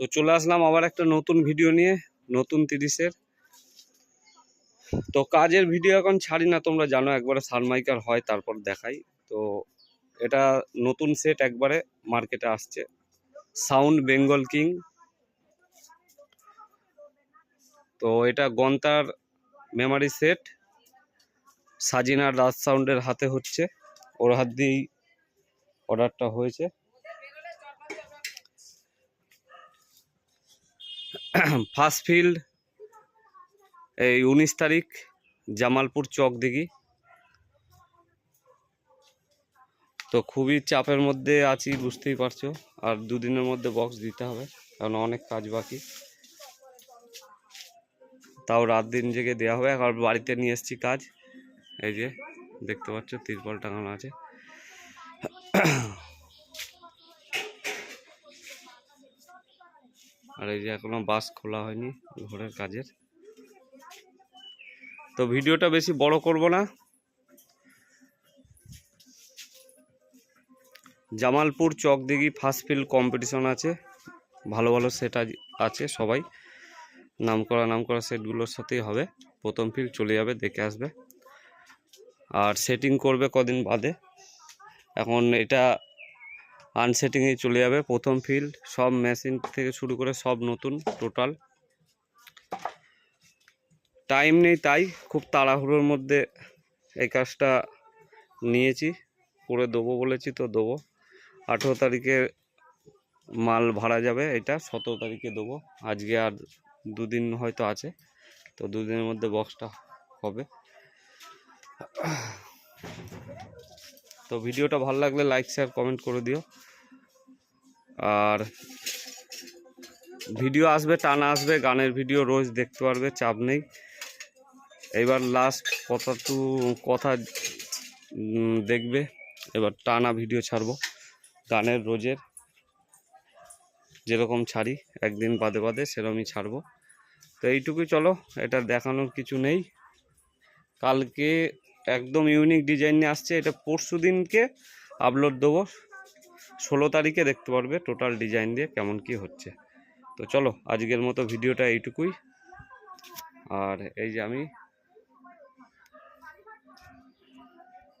তো চলে আসলাম আবার একটা নতুন ভিডিও নিয়ে, নতুন তিরিশের। তো কাজের ভিডিও এখন ছাড়ি না, তোমরা জানো, একবারে সানমাইকার হয়, তারপর দেখাই। তো এটা নতুন সেট একবারে মার্কেটে আসছে। সাউন্ড বেঙ্গল কিং তো এটা গন্তার মেমারি সেট সাজিনা রাজ সাউন্ডের হাতে হচ্ছে। ওর হাত দিয়েই অর্ডারটা হয়েছে। ফার্স্ট ফিল্ড এই উনিশ তারিখ, জামালপুর চক দিঘি। তো খুবই চাপের মধ্যে আছি, বুঝতেই পারছ। আর দুদিনের মধ্যে বক্স দিতে হবে, কারণ অনেক কাজ বাকি। তাও রাত দিন জেগে দেওয়া হবে আর বাড়িতে নিয়ে এসেছি কাজ। এই যে, দেখতে পাচ্ছ, তিরপল টাঙানো আছে। আর এই যে এখনও বাস খোলা হয়নি ঘরের কাজের। তো ভিডিওটা বেশি বড় করব না। Jamalpur Chakdighi first field competition আছে। ভালো ভালো সেট আছে সবাই। নাম করা নাম করা সেটগুলোর সাথেই হবে। প্রথম ফিল্ড চলে যাবে, দেখে আসবে। আর সেটিং করবে কদিন বাদে। এখন এটা আনসেটিংয়ে চলে যাবে। প্রথম ফিল্ড সব মেশিন থেকে শুরু করে সব নতুন টোটাল টাইম নেই তাই খুব তাড়াহুড়োর মধ্যে এই কাজটা নিয়েছি। করে দেবো বলেছি তো দেবো। আঠেরো তারিখে মাল ভাড়া যাবে এটা, সতেরো তারিখে দেবো। আজকে আর দুদিন হয়তো আছে, তো দুদিনের মধ্যে বক্সটা হবে। তো ভিডিওটা ভালো লাগলে লাইক শেয়ার কমেন্ট করে দিও। আর ভিডিও আসবে, টানা আসবে, গানের ভিডিও রোজ দেখতে পারবে, চাপ নেই। এবার লাস্ট কথা কথা দেখবে, এবার টানা ভিডিও ছাড়বো, গানের রোজের। যেরকম ছাড়ি, একদিন বাদে বাদে সেরকমই ছাড়বো। তো এইটুকুই চলো, এটা দেখানোর কিছু নেই। কালকে একদম ইউনিক ডিজাইন নিয়ে আসছে, এটা পরশু দিনকে আপলোড দেবো। ষোলো তারিখে দেখতে পারবে টোটাল ডিজাইন দিয়ে কেমন কি হচ্ছে। তো চলো, আজকের মতো ভিডিওটা এইটুকুই। আর এই যে আমি